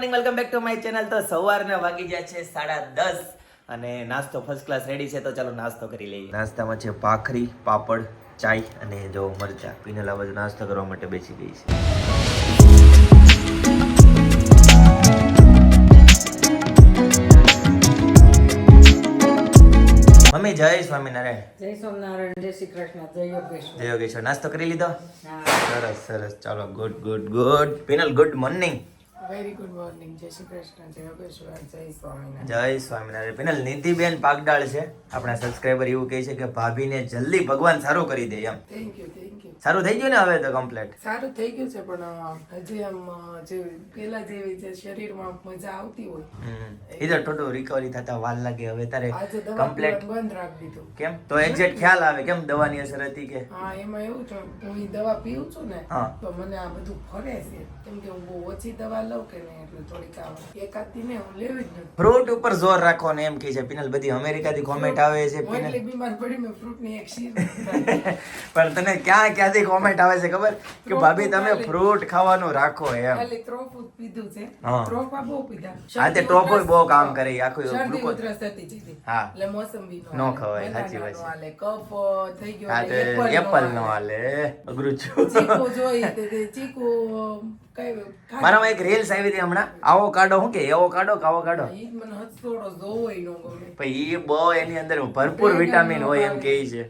Morning welcome back to my channel તો સવારના વાગી ગયા છે સાડા દસ અને નાસ્તો ફર્સ્ટ ક્લાસ રેડી છે તો ચાલો નાસ્તો કરી લઈએ. નાસ્તામાં છે ભાખરી પાપડ ચાય અને જો મરચા. પીનેલા બાજુ નાસ્તો કરવા માટે બેસી ગઈ છે. મમ્મી જય સ્વામિનારાયણ. જય સ્વામિનારાયણ જય શ્રી કૃષ્ણ જય યોગેશ્વર. જય યોગેશ્વર. નાસ્તો કરી લીધો? સરસ સરસ. ચાલો good good good Pinal good morning very good morning જય શ્રી કૃષ્ણ. જય યોગેશ્વર જય સ્વામિનારાયણ. જય સ્વામિનારાયણ. પેનલ નીતિબેન પાગડાળ છે. આપણા સબસ્ક્રાઇબર એવું કહે છે કે ભાભીને જલ્દી ભગવાન સારું કરી દે એમ. થેન્ક યુ થેન્ક યુ સારું થઈ ગયું ને હવે તો કમ્પ્લીટ સારું થઈ ગયું છે પણ હજી આમ જે પેલા જેવી જે શરીરમાં મજા આવતી હોય. એ તો રિકવરી થતા વાર લાગે. હવે તારે કમ્પ્લીટ બંધ રાખી દીધું. કેમ? તો એક્ઝેક્ટ ખ્યાલ આવે. કેમ દવાની અસર હતી કે? હા એમાં એવું છે હું દવા પીઉં છું ને તો મને આ બધું ફરે છે. કેમ કે હું બહુ ઓછી દવા લઉં કે નહીં એટલે થોડીક આમ એકાદથી ને હું લેવી જ નથી ફ્રૂટ ઉપર જોર રાખો ને એમ કહે છે પિનલ બધી અમેરિકાથી કોમેન્ટ આવે છે હું પિનલ એટલી બીમાર પડી મેં ફ્રૂટની એક શીર પણ તને ક્યાં ક્યાંથી કોમેન્ટ આવે છે ખબર કે ભાભી તમે ફ્રૂટ ખાવાનું રાખો એમ ખાલી ત્રોફું પીધું છે હા. બહુ પીધા હા, તે શરદી બહુ કામ કરે, એ આખું શરદી ગ્લુકોઝ. ઉધરસ થતી જતી. હા. એટલે મોસંબી નો નો ખવાય, સાચી વાત છે. કફ થઈ ગયો હા એટલે apple એપલ નો હાલે. અઘરું છું ચીકુ જોઈ તે- તે ચીકુ. મારામાં એક રીલ્સ આવી હતી હમણાં. આવો કાઢો શું કે એવો કાઢો આવો કાઢો? એ બહુ એની અંદર ભરપૂર વિટામિન હોય એમ કે છે.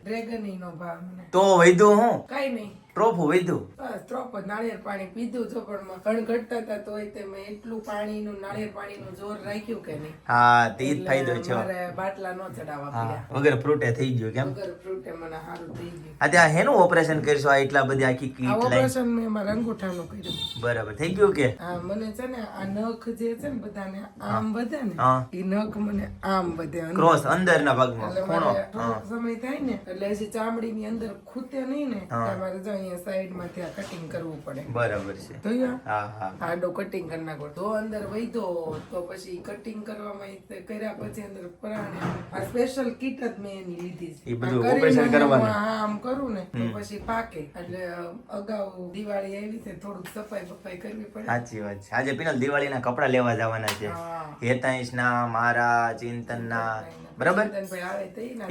તો વૈધું હું? કઈ નહીં. ટ્રોફું વૈધું બસ ત્રોપ નાળિયેર પાણી પીધું તો પણ કણ ઘટતા હતા તોય તે મેં એટલું પાણીનું નાળિયેર પાણીનું જોર રાખ્યું કે નહીં. હા તે જ ફાયદો છે મારે બાટલા નો ચડાવવા પડ્યા. વગર ફ્રૂટે થઈ ગયું કેમ? વગર ફ્રૂટે મને સારું થઈ ગયું. આ ત્યાં હેનું ઓપરેશન કરશો? આ એટલા બધી આખી કીટ લઈને? ઓપરેશન મેં મારા અંગૂઠાનું કર્યું. બરાબર થઈ ગયું કે? હા મને છે ને આ નખ જે છે ને બધાને આમ વધે ને. એ નખ મને આમ વધે અંદર. ક્રોસ અંદરના ભાગમાં ખૂણો. સમય થાય ને એટલે હજી ચામડીની અંદર ખૂટે નહીં ને હા. ત્યાં અહીંયા સાઈડમાંથી આ કટિંગ કરવું પડે. બરાબર છે. જોયું હા હા. આડો કટિંગ કરી નાખો. તો અંદર વૈધો તો પછી કટિંગ કરવામાં કર્યા પછી અંદર પ્રાણ આ સ્પેશિયલ કીટ જ મેં એની લીધી છે. બધું આમ કરું ને તો પછી પાકે. એટલે અગાઉ દિવાળી આવી છે થોડુંક સફાઈ બફાઈ કરવી પડે. સાચી વાત છે. આજે પિનલ દિવાળીના કપડા લેવા જવાના છે. હા. હેતાંશના મારા ચિંતનના. બરાબર?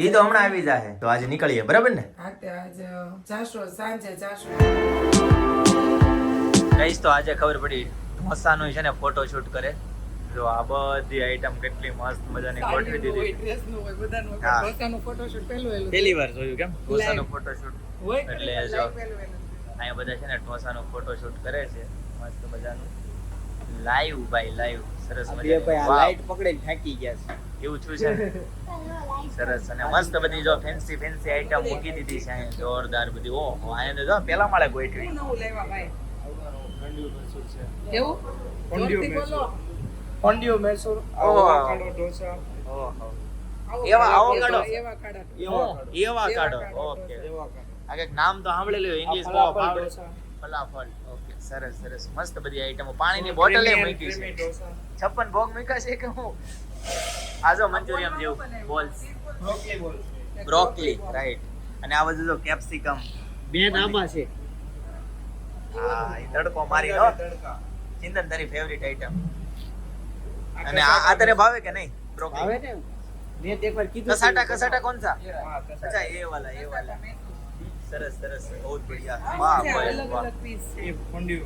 એ તો હમણાં આવી જાહે તો આજે નીકળીએ બરાબર ને? હા તે આજ જાશો જાશો ખબર પડી ઢોસાનું છે ને ફોટો શૂટ કરે. જો આ બધી આઈટમ કેટલી મસ્ત મજાની ગોઠવી દીધી. ઢોસાનું પહેલું વાર જોયું કેમ? ઢોસાનું Live. ફોટો શૂટ એટલે જો અહીંયા બધા છે ને ઢોસાનું ફોટો શૂટ કરે છે. મસ્ત મજાનું. લાઈવ ભાઈ લાઈવ સરસ મજા લાઈટ પકડીને ફેંકી ગયા છે. એવું છું છે? સરસ. અને મસ્ત બધી જો ફેન્સી ફેન્સી આઈટમ મૂકી દીધી છે અહીંયા. જોરદાર બધી. ઓહો અહીંયા જો પેલા માળે ગોઠવી. શું નવું લેવા ભાઈ? કેવું? જોરથી બોલો. મૈસૂર ઓહો. ઢોસા. ઓહો. એવા- આવો કાઢો. એવા કાઢો. એવા ઓકે. આ નામ તો સાંભળેલું ઇંગ્લિશ બહુ ફલાફલ ફલાફલ. ઓકે સરસ સરસ. મસ્ત બધી આઈટમો પાણીની બોટલ મૂકી છે. છપ્પન ભોગ મૂક્યા છે કે હું? આજો મંચુરિયમ જેવું. Balls. Broccoli ball. Broccoli right. અને આ બધું જો કેપ્સિકમ. બે નામા છે. હા એ તડકો મારી લો. તડકા. ચિંતન તારી ફેવરિટ આઈટમ અને આ આ તને ભાવે કે નહીં? બ્રોકલી? ભાવે ને મેં એક વાર કીધું કસાટા કસાટા કોણ સા અચ્છા એ વાલા એ વાલા. સરસ સરસ. બહુ બઢિયા. વાહ વાહ. અલગ અલગ છે. એ ફોન્ડ્યુ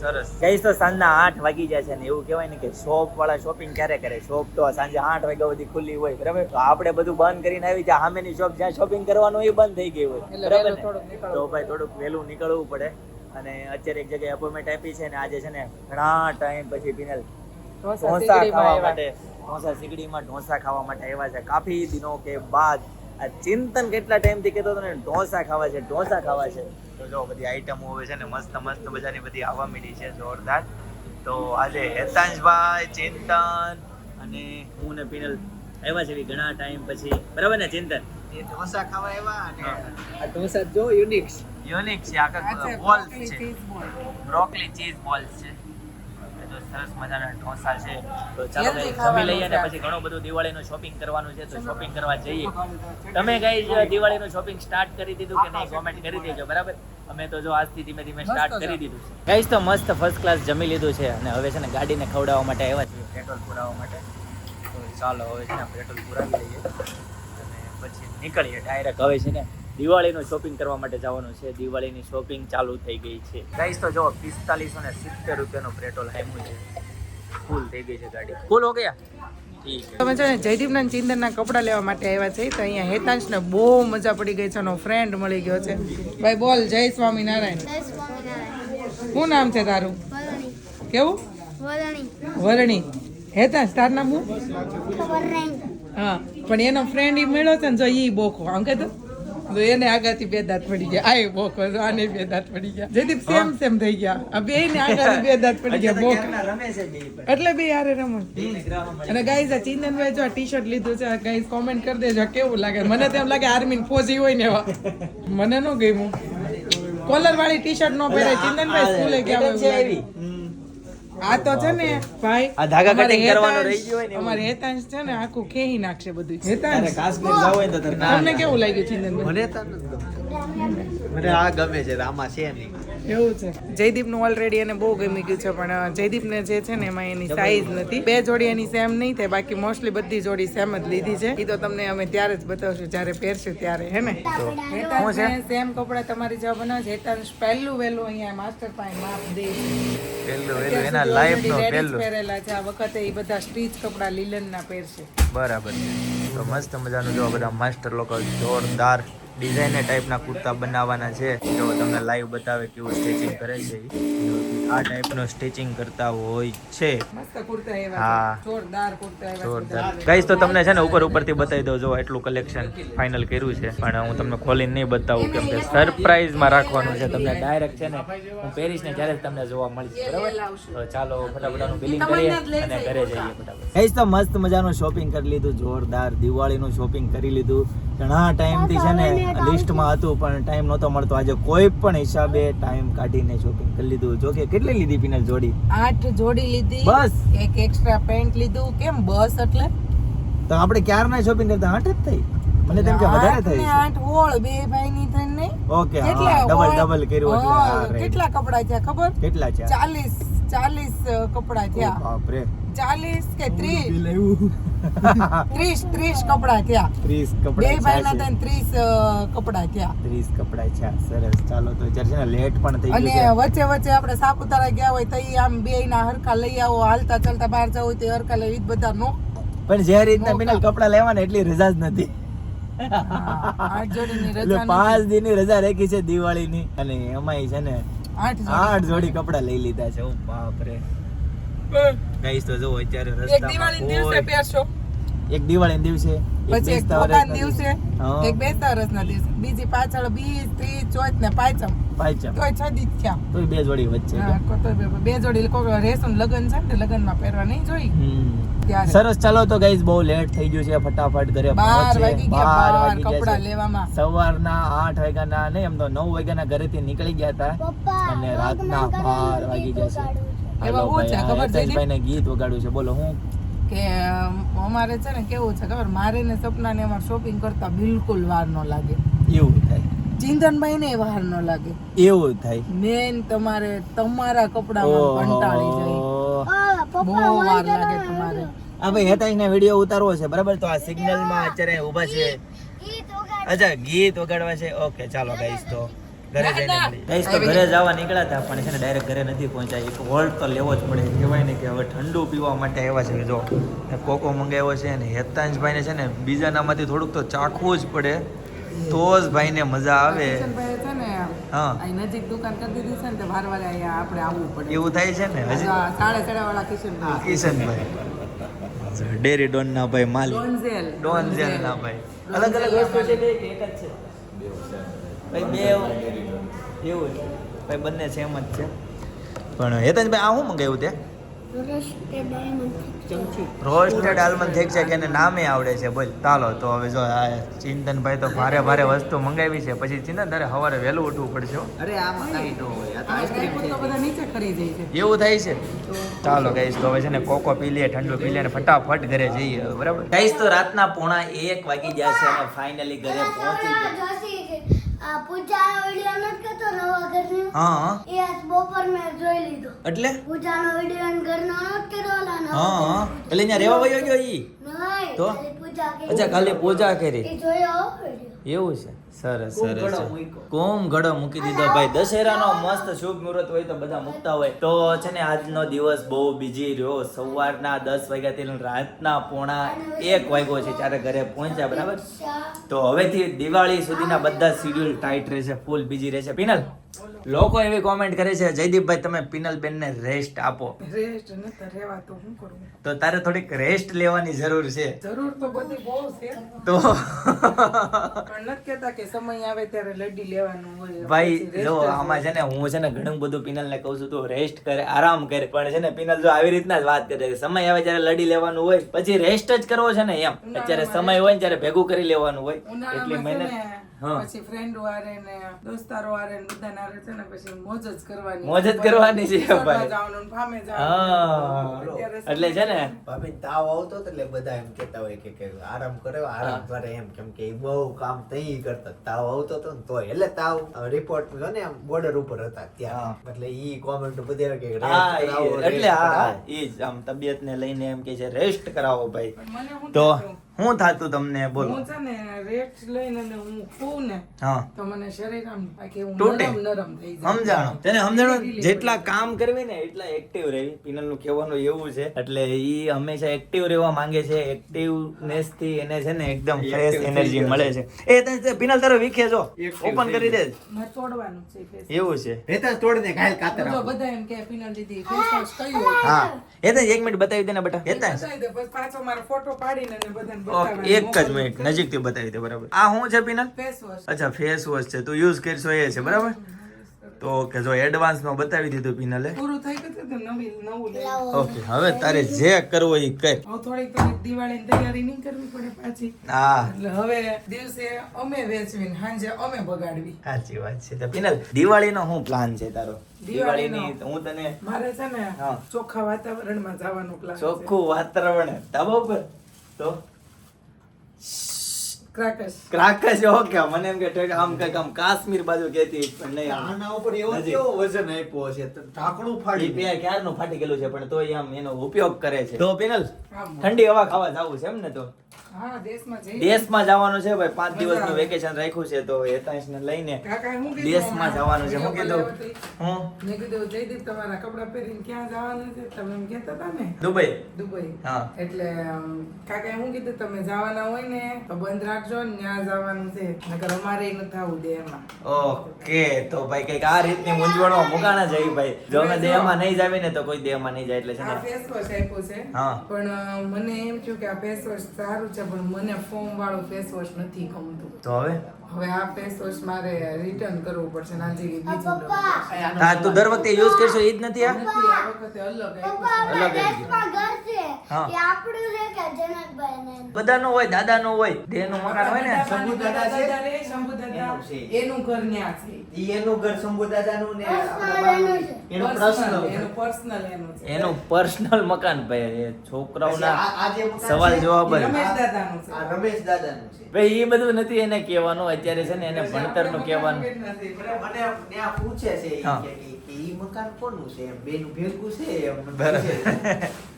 સરસ. કહીશ તો સાંજના આઠ વાગી જાય છે ને એવું કહેવાય ને કે શોપ વાળા શોપિંગ ક્યારે કરે? શોપ તો સાંજે આઠ વાગ્યા સુધી ખુલ્લી હોય બરાબર? તો આપણે બધું બંધ કરીને આવી જાય. સામેની શોપ જ્યાં શોપિંગ કરવાનું એ બંધ થઈ ગઈ હોય બરાબર તો ભાઈ થોડુંક વહેલું નીકળવું પડે. અને અત્યારે એક જગ્યાએ અપોઇન્ટમેન્ટ આપી છે ને આજે છે ને ઘણા ટાઈમ પછી પિનલ ઢોસા ખાવા માટે ઢોસા સીકડીમાં ઢોસા ખાવા માટે આવ્યા છે. કાફી દિનો કે બાદ આ ચિંતન કેટલા ટાઈમથી કહેતો હતો ને ઢોસા ખાવા છે ઢોસા ખાવા છે. તો જો બધી આઈટમો હોય છે ને મસ્ત મસ્ત મજાની બધી આવવા મીડી છે જોરદાર. તો આજે હેતાંશભાઈ ચિંતન અને હું ને પિનલ આવ્યા છે ઘણા ટાઈમ પછી. બરાબર ને ચિંતન? એ ઢોસા ખાવા આવ્યા અને આ ઢોસા જો યુનિક યુનિક છે આખા બોલ્સ છે બ્રોકલી ચીઝ બોલ્સ છે. સરસ મજાના ઢોસા છે. તો ચાલો જમી લઈએ ને પછી ઘણું બધું દિવાળીનું શોપિંગ કરવાનું છે તો શોપિંગ કરવા જઈએ. તમે કઈ દિવાળીનું શોપિંગ સ્ટાર્ટ કરી દીધું કે નહીં? કોમેન્ટ કરી દેજો બરાબર? અમે તો જો આજથી ધીમે ધીમે સ્ટાર્ટ કરી દીધું છે. ગાઈસ તો મસ્ત ફર્સ્ટ ક્લાસ જમી લીધું છે અને હવે છે ને ગાડીને ખવડાવવા માટે આવ્યા છીએ. પેટ્રોલ પુરાવવા માટે. તો ચાલો હવે છે ને પેટ્રોલ પુરાવી લઈએ અને પછી નીકળીએ. ડાયરેક્ટ હવે છે ને દિવાળીનું શોપિંગ કરવા માટે જવાનું છે. દિવાળીની શોપિંગ ચાલુ થઈ ગઈ છે. ગાઈસ તો જો પિસ્તાલીસો ને સિત્તેર રૂપિયાનું પેટ્રોલ આપ્યું છે. ફૂલ થઈ ગઈ છે ગાડી. ફૂલ હો ગયા? ઠીક છે. તમે છે ને જયદીપના ચિંતનના કપડાં લેવા માટે આવ્યા છે તો અહીંયા હેતાંશને બહુ મજા પડી ગઈ છે એનો ફ્રેન્ડ મળી ગયો છે. ભાઈ બોલ જય સ્વામિનારાયણ. જય શું નામ છે તારું? કેવું? વરણી. વરણી. હેતાંશ તાર નામ શું? હા પણ એનો ફ્રેન્ડ ઈ મળ્યો છે ને જો એ બોખો. આમ તો એને આગાથી બે દાંત પડી ગયા. આ બોક આને બે દાંત પડી ગયા. જયદીપ સેમ સેમ થઈ ગયા. આ બે ને આગાથી બે દાંત પડી ગયા બોખ રમે છે બે એટલે બે યારે રમણ અને ગાઈઝ આ ચિંદનભાઈ જો ટી શર્ટ લીધું છે ગાઈઝ કોમેન્ટ કરી દેજો કેવું લાગે? મને તો એમ લાગે આર્મી ફોજી હોય ને એવા. મને ન ગમ્યું. કોલર વાળી ટી શર્ટ નો પહેરાય. ચિંદનભાઈ સ્કૂલે ગયા હોય. આ તો છે ને ભાઈ આ ધાગા કટિંગ કરવાનો રહી ગયો હોય ને અમારે હેતાંશ છે ને આખું ખેહી નાખશે બધું હેતાંશ. કાશ્મીર જાવ હોય તો તમને કેવું લાગ્યું છે મને તો મને આ ગમે છે આમાં છે નહીં. એવું છે. જયદીપનું ઓલરેડી એને બહુ ગમી ગયું છે પણ જયદીપને જે છે ને એમાં એની સાઈઝ નથી. બે જોડી એની સેમ નહીં થાય બાકી મોસ્ટલી બધી જોડી સેમ જ લીધી છે. એ તો તમને અમે ત્યારે જ બતાવશું જ્યારે પહેરશું ત્યારે હે ને? સેમ કપડા તમારી જવાબ બનાવે છે હેતાંશ પહેલું વહેલું અહીંયા માસ્ટર પાસે માપ દે પહેલું વહેલું એના લાઈફનું પહેલું. પહેરેલા છે આ વખતે એ બધા સ્ટીચ કપડા લીલનના પહેરશે. બરાબર તો મસ્ત મજાનું જો બધા માસ્ટર લોકો જોરદાર ડિઝાઇનર ટાઈપના કુર્તા બનાવવાના છે. જો તમને લાઈવ બતાવે કેવું સ્ટિચિંગ કરે છે આ ટાઈપનું સ્ટિચિંગ કરતા હોય છે. મસ્ત કુર્તા એવા હા. જોરદાર કુર્તા એવા જોરદાર. ગાઈસ તો તમને છે ને ઉપર ઉપરથી બતાવી દઉં જો એટલું કલેક્શન ફાઇનલ કર્યું છે. પણ હું તમને ખોલીને નહીં બતાવું કેમ કે સરપ્રાઈઝમાં રાખવાનું છે. તમને ડાયરેક્ટ છે ને હું પહેરીશ ને ત્યારે તમને જોવા મળશે બરાબર? તો ચાલો ફટાફટ બિલિંગ કરીએ અને ઘરે જઈએ ફટાફટ. ગાઈસ તો મસ્ત મજાનું શોપિંગ કરી લીધું જોરદાર. દિવાળીનું શોપિંગ કરી લીધું. ઘણા ટાઈમથી છે ને લિસ્ટમાં હતું પણ ટાઈમ નહોતો મળતો. આજે કોઈ પણ હિસાબે ટાઈમ કાઢીને શોપિંગ કરી લીધું. જો કે કેટલી લીધી પિનલ જોડી? આઠ જોડી લીધી. બસ? એક એક્સ્ટ્રા પેન્ટ લીધું. કેમ? બસ એટલે. તો આપણે ક્યારના શોપિંગ કરતા? આઠ જ થઈ. મને તેમ કે વધારે થઈ આઠ હોળ બે ભાઈ ની થઈને નહીં? ઓકે ડબલ ડબલ કર્યું એટલે. કેટલા કપડા છે ખબર? કેટલા છે ચાલીસ ચાલીસ કપડા થયા થયા. બાપરે. ચાલીસ કે ત્રીસ? ત્રીસ ત્રીસ કપડા થયા. ત્રીસ બે કપડા ભાઈ ના છે. થઈને ત્રીસ કપડા થયા. ત્રીસ કપડા છે સરસ. ચાલો તો છે ને લેટ પણ થઈ અને વચ્ચે વચ્ચે આપણે સાપુતારા ગયા હોય તો એ આમ બે ના હરખા લઈ આવો હાલતા ચાલતા બહાર જવું હોય તો હરખા લઈ જ બધા નો પણ જે રીતના બિનલ કપડા લેવાના એટલી રજા જ નથી. પાંચ દિનની રજા પાંચ દિનની રજા રાખી છે દિવાળીની. અને એમાંય છે ને આઠ જોડી. આઠ જોડી કપડા લઈ લીધા છે. ઓ બાપરે. ગાઈસ તો જો અત્યારે એક દિવાળી દિવસે રસ્તામાં પહેરશો? એક દિવાળી દિવસે પછી એક ભગવાન દિવસે. એક બેસતા વર્ષના દિવસે. બીજી પાછળ બીજ ત્રીજ ચોથ ને પાંચમ. પાંચમ. તોય છ દી થયા. તોય બે જોડી વચ્ચે. બે- બે જોડી કોક રેસન લગન છે ને લગનમાં પહેરવા નહીં જોઈ. સરસ ચાલો તો ગાઈસ બહુ લેટ થઈ ગયું છે ફટાફટ ઘરે પહોંચે. વાગી ગયા બાર વાગી કપડા લેવામાં લેવામાં. સવારના આઠ વાગ્યાના નહીં એમ તો નવ વાગ્યાના ઘરેથી નીકળી ગયા હતા. અને રાતના બાર વાગી ગયા છે. એમાં ઓછા હું છે ભાઈ, ખબર છે હિતેશભાઈને ગીત વગાડ્યું છે બોલો હું? કે અમારે છે ને કેવું છે ખબર? મારે ને સપના ને અમારે શોપિંગ કરતા બિલકુલ વાર ન લાગે. એવું થાય? ચિંતનભાઈ ને વાર ન લાગે. એવું થાય? મેન તમારે તમારા કપડામાં કંટાળી જાય. બહુ વાર લાગે તમારે. આ ભાઈ હેતાશને વીડિયો ઉતારવો છે બરાબર? તો આ સિગ્નલમાં અત્યારે ઊભા છે. અચ્છા ગીત વગાડવા છે. ઓકે ચાલો ગાઈસ તો. ઘરે જઈને તો ઘરે જવા નીકળ્યા હતા પણ છે ને ડાયરેક્ટ ઘરે નથી પહોંચ્યા. એક હોલ્ટ તો લેવો જ પડે. કહેવાય ને કે હવે ઠંડુ પીવા માટે આવ્યા છે. જો કોકો મંગાવ્યો છે અને હેતાંશભાઈને છે ને બીજાનામાંથી થોડુંક તો ચાખવું જ પડે. તો જ ભાઈને મજા આવે. ને હા. નજીક દુકાન કરી દીધી છે ને તો વાર વાર અહીંયા આપણે આવવું પડે. એવું થાય છે ને? હજી? સાડા સાડા વાળા કિશનભાઈ. કિશનભાઈ. ડેરી ડોન ના ભાઈ માલિક. ડોન જેલ ના ભાઈ અલગ અલગ વસ્તુ છે કે એક જ છે? ભાઈ બે એવું. છે. ભાઈ બંને સેમ જ છે. પણ હેતનભાઈ આ શું મંગાવ્યું તે? રોસ્ટેડ આલમંડ થેક છે કે એને નામે આવડે છે? બોલ ચાલો તો હવે જો આ ચિંતનભાઈ તો ભારે ભારે વસ્તુ મંગાવી છે. પછી ચિંતન તારે સવારે વહેલું ઉઠવું પડશે અરે આ તો આ આઈસ્ક્રીમ ડ્રાયફ્રૂટ તો બધા નીચે ખરી જાય છે. એવું થાય છે? ચાલો ગાઈશ તો હવે છે ને કોકો પી લે ઠંડુ પી લે ફટાફટ ઘરે જઈએ. બરાબર? ગાઈસ તો રાતના પોણા એક વાગી ગયા છે અને ફાઇનલી ઘરે પહોંચી પૂજાનો વિડિયો નથી કરતો નવા ઘરની. હા. એ આજ બપોર મેં જોઈ લીધો. એટલે? પૂજાનો વિડિયો ઘરનો નથી કરતો હા હા. એટલે અહીંયા રહેવા વયો ગયો ઈ? નહીં તો? પૂજા કરી. અચ્છા ખાલી પૂજા કરી. એ જોયો એવું છે. સરસ સરસ. કુમ ઘડો મૂકી દીધો. ભાઈ દશેરાનો મસ્ત શુભ મુહૂર્ત હોય તો બધા મૂકતા હોય. તો છે ને આજનો દિવસ બહુ બીજી રહ્યો. સવારના દસ વાગ્યાથી રાતના પોણા એક વાગ્યો છે. ત્યારે ઘરે પહોંચ્યા બરાબર? તો હવેથી દિવાળી સુધીના બધા શિડ્યુલ ટાઈટ રહેશે ફૂલ બીજી રહેશે. પિનલ? લોકો એવી કોમેન્ટ કરે છે જયદીપભાઈ તમે પિનલ બેનને રેસ્ટ આપો. રેસ્ટ નતા રહેવા તો શું કરું? તો તારે થોડીક રેસ્ટ લેવાની જરૂર છે. જરૂર તો બધી બહુ છે. તો પણ નથી કહેતા કે સમય આવે ત્યારે લડી લેવાનું હોય ભાઈ જો આમાં છે ને હું છે ને ઘણું બધું પિનલ ને કહું છું તું રેસ્ટ કરે આરામ કરે પણ છે ને પિનલ જો આવી રીતના જ વાત કરે છે. સમય આવે ત્યારે લડી લેવાનું હોય પછી રેસ્ટ જ કરવો છે ને એમ. અત્યારે સમય હોય ને ત્યારે ભેગું કરી લેવાનું હોય. એટલી મહેનત પછી ફ્રેન્ડ વારે ને દોસ્તારો વારે ને બધા નારે છે ને પછી મોજ જ કરવાની. મોજ જ કરવાની છે ભાઈ. જવાનું ફામે જવાનું એટલે છે ને? ભાભી તાવ આવતો એટલે બધા એમ કહેતા હોય કે કે આરામ કરે આરામ કરે એમ કેમ કે બહુ કામ તઈ કરતા. તાવ આવતો તો ને તોય. એટલે તાવ રિપોર્ટ જો ને બોર્ડર ઉપર હતા ત્યાં. એટલે ઈ કોમેન્ટ બધે કે એટલે હા ઈ જ આમ તબિયત ને લઈને એમ કે છે રેસ્ટ કરાવો ભાઈ. તો? શું થાતું તમને? બોલો. હું છે ને રેટ લઈને ને હું ખું ને હા. તો મને શરીર આમ બાકી હું નરમ નરમ થઈ જાય. સમજાણો. તેને સમજાણો જેટલા કામ કરવી ને એટલા એક્ટિવ રહેવી પિનલનું કહેવાનું એવું છે. એટલે ઈ હંમેશા એક્ટિવ રહેવા માંગે છે. એક્ટિવનેસથી એને છે ને એકદમ ફ્રેશ એનર્જી મળે છે. એ તને તે પિનલ તારો વીખે જો. ઓપન કરી દે. મે તોડવાનું છે. એવું છે. રેતા તોડીને ઘાયલ કાતર જો બધા એમ કે પિનલ દીધી ફેસ વોશ કયું હા. એ તને એક મિનિટ બતાવી દે ને બેટા. એ તને. બતાવી દે, પાછો મારો ફોટો પાડીને ને બધાને ઓકે એક જ મિનિટ નજીકથી બતાવી દે બરાબર. આ શું છે પીનલ? અચ્છા ફેસ વોશ છે. તું યુઝ કરશો એ છે બરાબર? તો ઓકે જો એડવાન્સમાં બતાવી દીધું પીનલે. પૂરું થઈ ગયું તો નવી નવું લઈ ઓકે હવે તારે જે કરવો એ કર. હવે થોડીક થોડીક દિવાળીની તૈયારી નહીં કરવી પડે પાછી. હા. એટલે હવે દિવસે અમે વેચવી ને સાંજે અમે બગાડવી. સાચી વાત છે. તો પિનલ દિવાળીનો શું પ્લાન છે તારો? દિવાળીનો? દિવાળીની હું તને મારે છે ને ચોખ્ખા વાતાવરણમાં જવાનું પ્લાન ચોખ્ખું વાતાવરણ. ધાબા ઉપર. તો? ક્રાકર્સ ક્રાકસ ઓકે મને એમ કે આમ કંઈક આમ કાશ્મીર બાજુ કહેતી પણ નહીં આના ઉપર એવો. કેવો વજન આપ્યો છે ઢાંકણું ફાડી બે ક્યારનું ફાટી ગયેલું છે પણ તોય આમ એનો ઉપયોગ કરે છે. તો પેનલ? ઠંડી હવા ખાવા જવું છે એમ ને તો? દેશમાં જવાનું છે ભાઈ પાંચ દિવસનું વેકેશન રાખ્યું છે તો હેતાંશને લઈને કાકાએ શું કીધું? દેશમાં જવાનું છે. હું કીધું હું? મેં કીધું જયદીપ તમારા કપડા પહેરીને ક્યાં જવાનું છે? તમે એમ કહેતા હતા ને. દુબઈ? દુબઈ. હા. એટલે કાકા હું કીધું તમે જવાના હોય ને તો બંધ રાખજો ને ત્યાં જવાનું છે. નકર અમારે ન થવું દે એમાં ઓકે તો ભાઈ કંઈક આ રીતની મૂંઝવણો મુકાણા છે ભાઈ. જો અમે દેહમાં નહીં જાવી ને તો કોઈ દેહમાં નહીં જાય એટલે છે ને. ફેસ વોશ આપ્યું છે. હા. પણ મને એમ થયું કે આ ફેસ વોશ સારું છે. પણ મને ફોમ વાળો ફેસ વોશ નથી ગમતું. તો હવે? હવે આ ફેસ વોશ મારે રિટર્ન કરવું પડશે નાજી બીજું પપ્પા. હા તો દર વખતે યુઝ કરશો એ જ નથી આ નથી આ વખતે અલગ છે. અલગ આવી ગયું. દેશમાં ઘર છે હા. એ આપણું છે કે જનકભાઈનું? બધાનું હોય દાદાનું હોય દેહનું મકાન હોય ને શંભુ દાદા છે? શંભુ દાદા. એનું ઘર ન્યા છે એનું ઘર શંભુ દાદાનું ને એનું પર્સનલ એનું personal. એનું છે. એનું પર્સનલ મકાન ભાઈ એ છોકરાઓના આ- આ જે મકાન સવાલ જવાબ જ. એ રમેશ દાદાનું છે. આ રમેશ દાદાનું છે ભાઈ એ બધું નથી એને કહેવાનું અત્યારે છે ને એને ભણતરનું કહેવાનું. મને ત્યાં પૂછે છે કે ઈ મકાન કોનું છે? એમ બેનું ભેગું છે? એમ.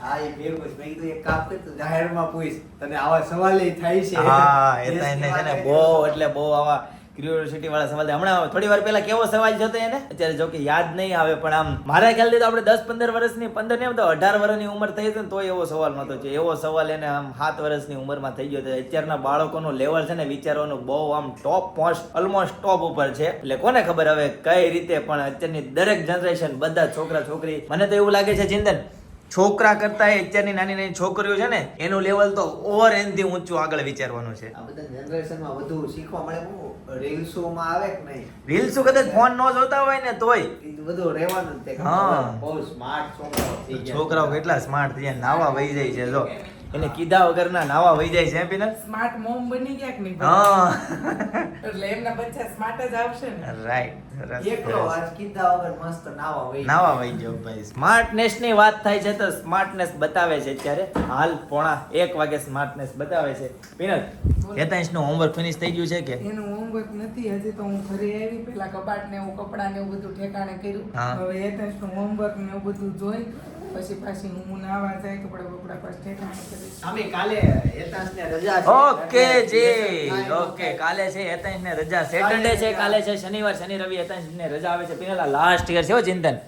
હા એ ભેગું છે. મેં કીધું એક કામ કર તું જાહેરમાં પૂછ. તને આવા સવાલ થાય છે. હા એ તો એને છે ને બહુ એટલે બહુ આવા ક્યુરિયોસિટી વાળા સવાલ હમણાં થોડી વાર પહેલા કેવો સવાલ જતો એને? અત્યારે જો કે યાદ નહીં આવે, પણ આમ મારા ખ્યાલથી તો આપણે દસ પંદર વર્ષની, પંદર નહીં તો અઢાર વર્ષની ઉંમર થઈ હતી ને તો એવો સવાલ નહોતો છે એવો સવાલ એને આમ સાત વર્ષની ઉંમરમાં થઈ ગયો છે અત્યારના બાળકોનું લેવલ છે ને વિચારવાનું બહુ આમ ટોપ મોસ્ટ ઓલમોસ્ટ ટોપ ઉપર છે. એટલે કોને ખબર હવે કઈ રીતે પણ અત્યારની દરેક જનરેશન બધા છોકરા છોકરી મને તો એવું લાગે છે, ચિંતન છોકરા કરતા અત્યારની નાની નાની છોકરીઓ છે ને એનું લેવલ તો ઓવર એનથી ઊંચું આગળ વિચારવાનું છે. આ બધા જનરેશનમાં વધુ શીખવા મળે હું રીલ્સોમાં આવે કે નહીં? રીલ્સ કદાચ ફોન ન જોતા હોય ને તોય. બધું રહેવાનું જ હા. બહુ સ્માર્ટ છોકરાઓ છોકરાઓ કેટલા સ્માર્ટ થઈ જાય નાવા વહી જાય છે જો. એને કીધા વગરના નાવા વહી જાય છે પીનલ? સ્માર્ટ મોમ બની ગયા કે નહીં હા. એટલે એમના બચ્ચા સ્માર્ટ જ આવશે ને. રાઈટ સરસ, એકલો આજ કીધા વગર મસ્ત નાવા વહી નાવા વહી જાવ ભાઈ. સ્માર્ટનેસની વાત થાય છે તો સ્માર્ટનેસ બતાવે છે અત્યારે. હાલ પોણા એક વાગે સ્માર્ટનેસ બતાવે છે. પિનલ હેતાંશનું હોમવર્ક ફિનિશ થઈ ગયું છે કે? એનું હોમવર્ક નથી હજી તો હું ઘરે આવી પેલા કબાટ ને એવું કપડા ને એવું બધું ઠેકાણે કર્યું. હવે એતાંશનું હોમવર્ક ને એવું બધું જોઈ પછી પાછી હું નાવા જાય પડે બપડા ઠેકાણે અમે કાલે હેતાંશને રજા છે. ઓકે જી ઓકે કાલે છે હેતાંશ ને રજા. સેટરડે છે કાલે છે શનિવાર શનિ રવિ હેતાંશ ને રજા આવે છે. પિનલ લાસ્ટ યર છે હો ચિંતન.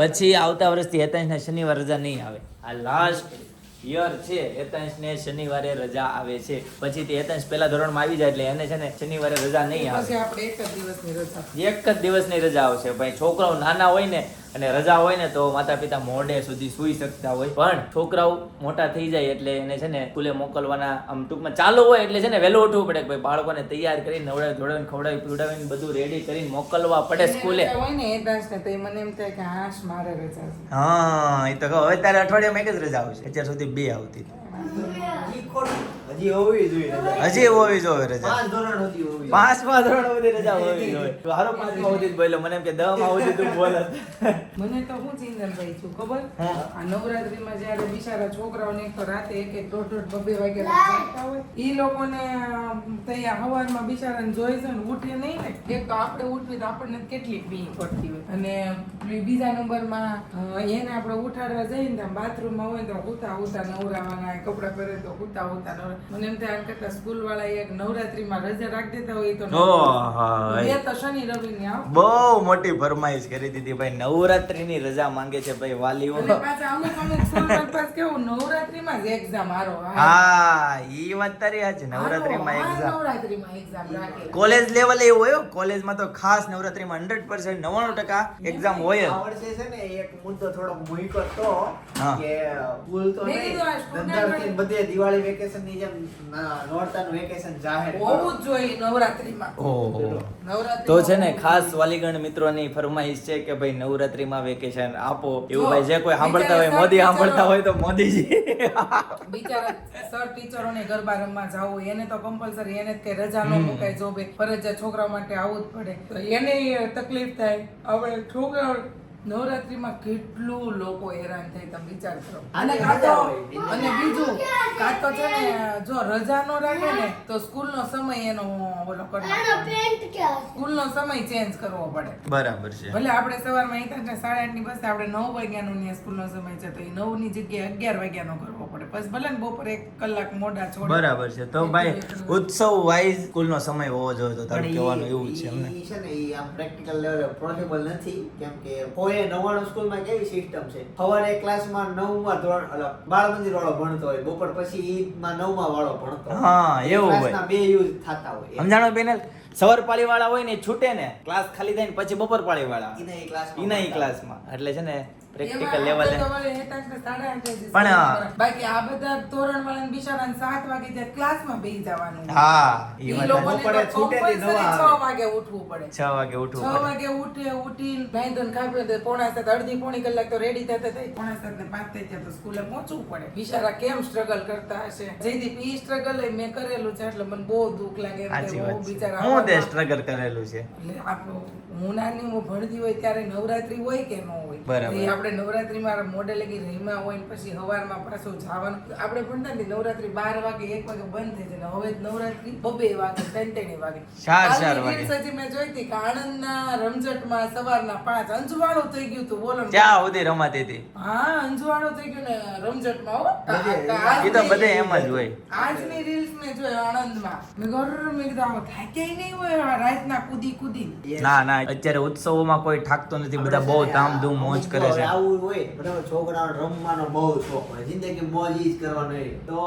પછી આવતા વર્ષથી હેતાંશ ને શનિવાર રજા નહીં આવે. આ લાસ્ટ યર છે હેતાંશ ને શનિવારે રજા આવે છે. પછી તે હેતાંશ પહેલા ધોરણમાં આવી જાય એટલે એને છે ને શનિવારે રજા નહીં આવે. એક જ દિવસની રજા. એક જ દિવસની રજા આવશે ભાઈ. છોકરાઓ નાના હોય ને અને રજા હોય ને તો માતા પિતા મોડે સુધી સુઈ શકતા હોય. પણ છોકરાઓ મોટા થઈ જાય એટલે એને છે ને સ્કૂલે મોકલવાના આમ ટૂંકમાં ચાલુ હોય એટલે છે ને વહેલું ઉઠવું પડે કે ભાઈ બાળકોને તૈયાર કરી નવડાવી ધોડાવીને ખવડાવી પીવડાવીને બધું રેડી કરીને મોકલવા પડે સ્કૂલે. હોય ને હેતેશ ને તો મને એમ થાય કે હાશ મારે રજા હા એ તો કહો હવે તારે અઠવાડિયામાં એક જ રજા આવશે. અત્યાર સુધી બે આવતી. હજી હોવી જોઈએ રજા. હજી હોવી જોઈએ રજા. પાંચ ધોરણ સુધી હોવી જોઈએ. પાંચમા ધોરણ સુધી રજા હોવી જોઈએ. તું હારો પાંચમા સુધી બોલો મને એમ કે દસમા સુધી તું બોલ મને તો હું ચિંતનભાઈ છું ખબર. આ નવરાત્રીમાં જ્યારે બિચારા છોકરાઓને એક તો રાતે એક એક દોઢ દોઢ બબે વાગે જાગતા હોય ઈ લોકોને તૈયાર હવારમાં બિચારાને જોઈ છે ને ઉઠે નહીં ને એક તો આપણે ઉઠવી તો આપણને કેટલી બી પડતી હોય. અને બીજા નંબરમાં માં એને આપણે ઉઠાડવા જઈએ ને બાથરૂમમાં હોય તો ઉતા ઉતા નવરાવાના કપડાં પહેરે તો હુતા હોતા મને એમ થાય કરતા સ્કૂલ વાળા એક નવરાત્રીમાં રજા રાખી દેતા હોય તો બે તો શનિ રવિ ની આવ બહુ મોટી ફરમાઈશ કરી દીધી ભાઈ નવરાત્રીની રજા માંગે છે ભાઈ વાલીઓ. અને પાછા અમુક અમુક સ્કૂલ પાસ કેવું નવરાત્રીમાં જ એક્ઝામ હારો હા. ઈ વાત તારી આ છે નવરાત્રીમાં એક્ઝામ નવરાત્રીમાં એક્ઝામ રાખે. કોલેજ લેવલે એવું હોય કોલેજમાં તો ખાસ નવરાત્રીમાં હંડ્રેડ પર્સન્ટ નવ્વાણું ટકા એક્ઝામ હોય જ. આ વર્ષે છે ને એક મુદ્દો થોડો મૂક્યો તો કે ભૂલ તો નહીં, ધંધાવતી બધે દિવાળી વેકેશનની જેમ ના, નોરતાનું વેકેશન જાહેર હોવું જ જોઈએ નવરાત્રીમાં. ઓહો. તો છે ને ખાસ. વાલીગણ મિત્રોની ફરમાઈશ છે કે ભાઈ નવરાત્રીમાં વેકેશન આપો. એવું ભાઈ જે કોઈ સાંભળતા હોય મોદી સર સાંભળતા ટીચરો- હોય તો મોદીજી. બિચારા સર ટીચરોને ગરબા રમવા જવું એને તો કમ્પલસરી એને કે રજા ન મુકાય જોબે ફરજિયાત છોકરા માટે આવવું જ પડે. તો એને તકલીફ થાય. હવે છોકરાઓ નવરાત્રીમાં કેટલું લોકો હેરાન થાય તમે વિચાર કરો. અને કાં તો અને બીજું કાં તો છે ને જો રજા નો રાખે ને તો સ્કૂલનો સમય એનો ઓલો કરી આનો નાખવાનો. પેન્ટ ક્યાં છે? સ્કૂલનો સમય ચેન્જ કરવો પડે. બરાબર છે. ભલે આપણે સવારમાં અહીંથી ને સાડા આઠની બસ આપણે નવ વાગ્યા નું સ્કૂલ સ્કૂલનો સમય છે તો એ નવની જગ્યાએ અગિયાર વાગ્યાનો કરવો પડે. બસ ભલે ને બપોરે એક કલાક મોડા છોડ. બરાબર છે. તો ભાઈ ઉત્સવ વાઇઝ સ્કૂલનો સમય હોવો જોઈએ તો તારું કહેવાનું એવું છે એમને. ઈ છે ને એ આમ પ્રેક્ટિકલ લેવલે પોસિબલ નથી કેમ કે કોઈ નવાણું સ્કૂલમાં કેવી સિસ્ટમ છે સવારે ક્લાસમાં નવમાં ધોરણ અલા, બાળ મંદિર વાળો ભણતો હોય બપોર પછી ઈમાં નવમાં વાળો ભણતો. હા, એવું હોય. બે યુઝ થતા હોય સમજાણો બેનલ સવાર પાળી વાળા હોય ને છૂટે ને ક્લાસ ખાલી થાય ને પછી બપોર પાળી વાળા ઈના ઈ ક્લાસમાં એટલે છે ને પ્રેક્ટિકલ લેવલે વળી પણ. બાકી આ બધા ધોરણ વાળાને બિચારાને સાત વાગે ત્યાં ક્લાસમાં બેસી જવાનું હા ઈ લોકો તો છૂટે તે compulsory છ વાગે ઉઠવું પડે. છ વાગે ઉઠવું છ પડે. વાગે ઉઠે ઉઠીને ભાઈ ને ખાઈ પીને તો પોણા સાત અડધી પોણી કલાક તો રેડી થતા થાય પોણા સાત ને પાંચ થાય ત્યાં તો સ્કૂલે પહોંચવું પડે. બિચારા કેમ સ્ટ્રગલ કરતા હશે? જયદીપ ઈ સ્ટ્રગલ મેં કરેલું છે એટલે મને બહુ દુઃખ લાગે બહુ બિચારા હું તે સ્ટ્રગલ કરેલું છે? એટલે આપણું હું ભણતી હોય ત્યારે નવરાત્રી હોય કે ન હોય બરાબર. આપણે નવરાત્રીમાં મોડે લગી રહીમાં હોય પછી હવારમાં પાછું જવાનું. આપણે ભણતા ને નવરાત્રી બાર વાગે એક વાગે બંધ થઈ જાય હવે નવરાત્રી બબે વાગે ત્રણ ત્રણ વાગે. ચાર ચાર વાગે. reels મેં જોઈ હતી કે આણંદના રમઝટમાં સવારના પાંચ અંજવાળું થઈ ગયું હતું બોલો. ત્યાં સુધી રમાતી હતી? હા અંજવાળું થઈ ગયું ને રમઝટમાં હો. એ તો બધે એમ જ હોય. આજની રીલ્સ મેં જોઈ આણંદમાં. મેં ઘર મેં કીધું આમાં થાક્યાય નહીં. હોય રાતના કૂદી કૂદી ના ના અત્યારે ઉત્સવોમાં કોઈ થાકતો નથી બધા બહુ ધામધૂમ મોજ કરે છે. આવું હોય બરાબર છોકરાઓ રમવાનો બહુ શોખ હોય જિંદગી મોજ ઈ જ કરવાનો તો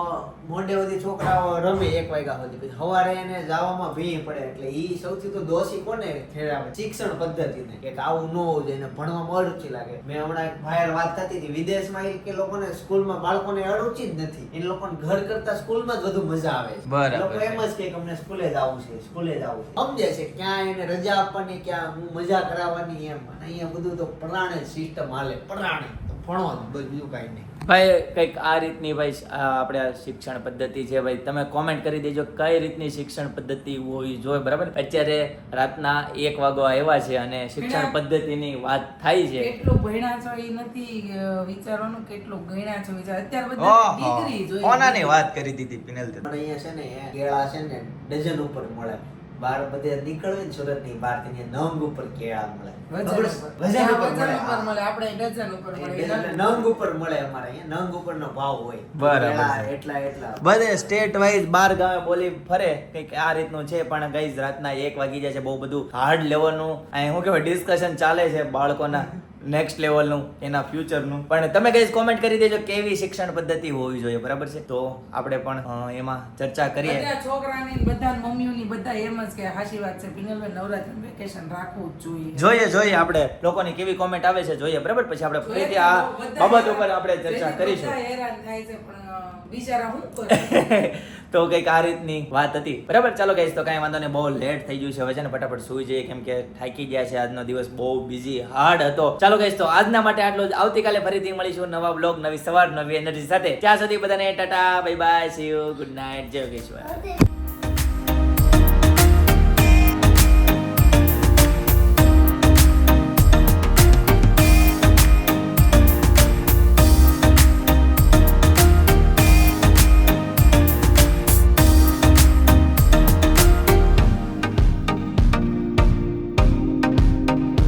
મોઢે સુધી છોકરાઓ રમે એક વાગ્યા સુધી પછી સવારે એને જવામાં ભી પડે એટલે ઈ સૌથી તો દોષી કોને ઠેરાવે શિક્ષણ પદ્ધતિને કે આવું ન હોવું જોઈએ ભણવામાં અરુચિ લાગે. મેં હમણાં એક બહાર વાત થતી હતી વિદેશમાં એ કે લોકોને સ્કૂલમાં બાળકોને અરુચિ જ નથી. એ લોકોને ઘર કરતા સ્કૂલમાં જ વધુ મજા આવે છે. લોકો એમ જ કે અમને સ્કૂલે જ આવું છે સ્કૂલે જ આવવું છે સમજે છે ક્યાં એને રજા આપવાની ક્યાં હું મજા કરાવવાની એમ. અને અહીંયા બધું તો પ્રાણે સિસ્ટમ હાલે પ્રાણે. તો ભણો જ બીજું કાંઈ નહીં. ભાઈ કંઈક આ રીતની ભાઈ આપણે આ શિક્ષણ પદ્ધતિ છે ભાઈ તમે કોમેન્ટ કરી દેજો કઈ રીતની શિક્ષણ પદ્ધતિ હોવી જોઈએ બરાબર? અત્યારે રાતના એક વાગો આવ્યા છે અને શિક્ષણ પદ્ધતિની વાત થાય છે. કેટલું ભણ્યા છો એ નથી વિચારવાનું કેટલું ગણ્યા છો વિચાર. અત્યારે બધા ડિગ્રી જોઈએ વાત કરી દીધી પિનલ પણ અહીંયા છે ને કેળા છે ને ડઝન ઉપર મળે. બાર બધે નીકળે ને સુરતની બહારથી નંગ ઉપર કેળા મળે. વજન ઉપર. છે? વજન જ્યાં ઉપર વજન મળે. ઉપર હા. મળે. આપણે ડઝન ઉપર મળે. નંગ ઉપર મળે અમારે અહીંયા. નંગ ઉપર નો ભાવ હોય. બરાબર એટલા એટલા બધે સ્ટેટ વાઇઝ બાર ગામે બોલી ફરે. કંઈક આ રીતનું છે પણ ગઈઝ રાતના એક વાગી જાય છે બહુ બધું હાર્ડ લેવલનું અહીં શું કહેવાય? ડિસ્કશન ચાલે છે બાળકોના. નેક્સ્ટ લેવલનું એના ફ્યુચરનું પણ તમે કઈ કોમેન્ટ કરી દેજો કેવી શિક્ષણ પદ્ધતિ હોવી જોઈએ બરાબર છે? તો આપણે પણ એમાં ચર્ચા કરીએ. બધા છોકરાની બધા મમ્મીઓની બધા એમ જ કે હાશી વાત છે પિનલભાઈ નવરાત્રી વેકેશન રાખવું જોઈએ. જોઈએ જોઈએ આપણે. લોકોની કેવી કોમેન્ટ આવે છે જોઈએ બરાબર? પછી આપણે ફરીથી આ બાબત ઉપર આપણે ચર્ચા કરીશું. હેરાન થાય છે પણ બિચારા હું કરે? તો કંઈક આ રીતની વાત હતી. બરાબર? ચાલો કહીશ તો કાંઈ વાંધો નહીં બહુ લેટ થઈ ગયું છે. હવે છે ને ફટાફટ સુઈ જઈએ કેમ કે થાકી ગયા છે. આજનો દિવસ બહુ બિઝી હાર્ડ હતો. ચાલો કહીશ તો આજના માટે આટલું જ. આવતીકાલે ફરીથી મળીશું નવા બ્લોગ નવી સવાર, નવી એનર્જી સાથે. ત્યાં સુધી બધાને tata bye bye see you good night જય યોગેશ્વર.